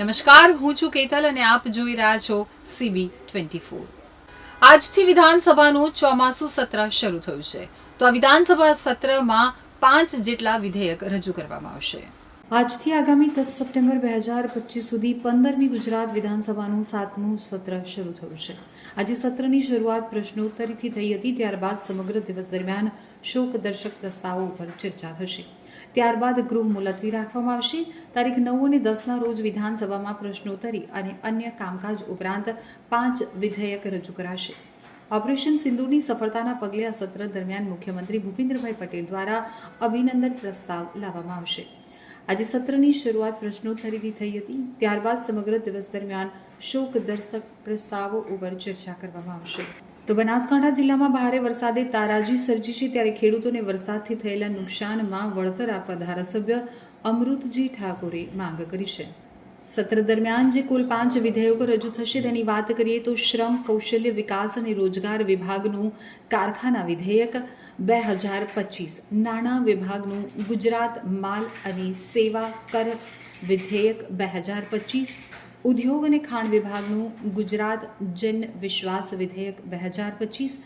નમસ્કાર, હું છું કેતલ અને આપ જોઈ રહ્યા છો સીબી ટ્વેન્ટી ફોર આજથી વિધાનસભાનું ચોમાસું સત્ર શરૂ થયું છે. તો આ વિધાનસભા સત્રમાં પાંચ જેટલા વિધેયક રજૂ કરવામાં આવશે. આજથી આગામી દસ સપ્ટેમ્બર બે હજાર પચીસ સુધી પંદરમી ગુજરાત વિધાનસભાનું સાતમું સત્ર શરૂ થયું છે. આજે સત્રની શરૂઆત પ્રશ્નોત્તરીથી થઈ હતી, ત્યારબાદ સમગ્ર દિવસ દરમિયાન શોકદર્શક પ્રસ્તાવો ઉપર ચર્ચા થશે. ત્યારબાદ ગૃહ મુલતવી રાખવામાં આવશે. તારીખ નવ અને દસના રોજ વિધાનસભામાં પ્રશ્નોત્તરી અને અન્ય કામકાજ ઉપરાંત પાંચ વિધેયક રજૂ કરાશે. ઓપરેશન સિંધુની સફળતાના પગલે આ સત્ર દરમિયાન મુખ્યમંત્રી ભૂપેન્દ્રભાઈ પટેલ દ્વારા અભિનંદન પ્રસ્તાવ લાવવામાં આવશે. આજે સત્રની શરૂઆત પ્રશ્નોત્તરીથી થઈ હતી. ત્યારબાદ સમગ્ર દિવસ દરમિયાન શોક દર્શક પ્રસ્તાવો ઉપર ચર્ચા કરવામાં આવશે. તો બનાસકાંઠા જિલ્લામાં ભારે વરસાદે તારાજી સર્જી છે ત્યારે ખેડૂતોને વરસાદથી થયેલા નુકસાનમાં વળતર આપવા ધારાસભ્ય અમૃતજી ઠાકોરે માંગ કરી છે. સત્ર દરમિયાન જે કુલ પાંચ વિધેયકો રજૂ થશે તેની વાત કરીએ તો શ્રમ, કૌશલ્ય વિકાસ અને રોજગાર વિભાગનું કારખાના વિધેયક બે હજાર પચીસ, નાણાં વિભાગનું ગુજરાત માલ અને સેવા કર વિધેયક બે હજાર પચીસ, ઉદ્યોગ અને ખાણ વિભાગનું ગુજરાત જન વિશ્વાસ વિધેયક બે હજાર પચીસ,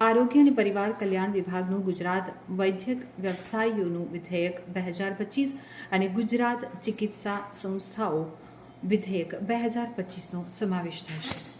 આરોગ્ય અને પરિવાર કલ્યાણ વિભાગનું ગુજરાત વૈદ્યક વ્યવસાયીઓનું વિધેયક બે હજાર પચીસ અને ગુજરાત ચિકિત્સા સંસ્થાઓ વિધેયક બે હજાર પચીસનો સમાવેશ છે.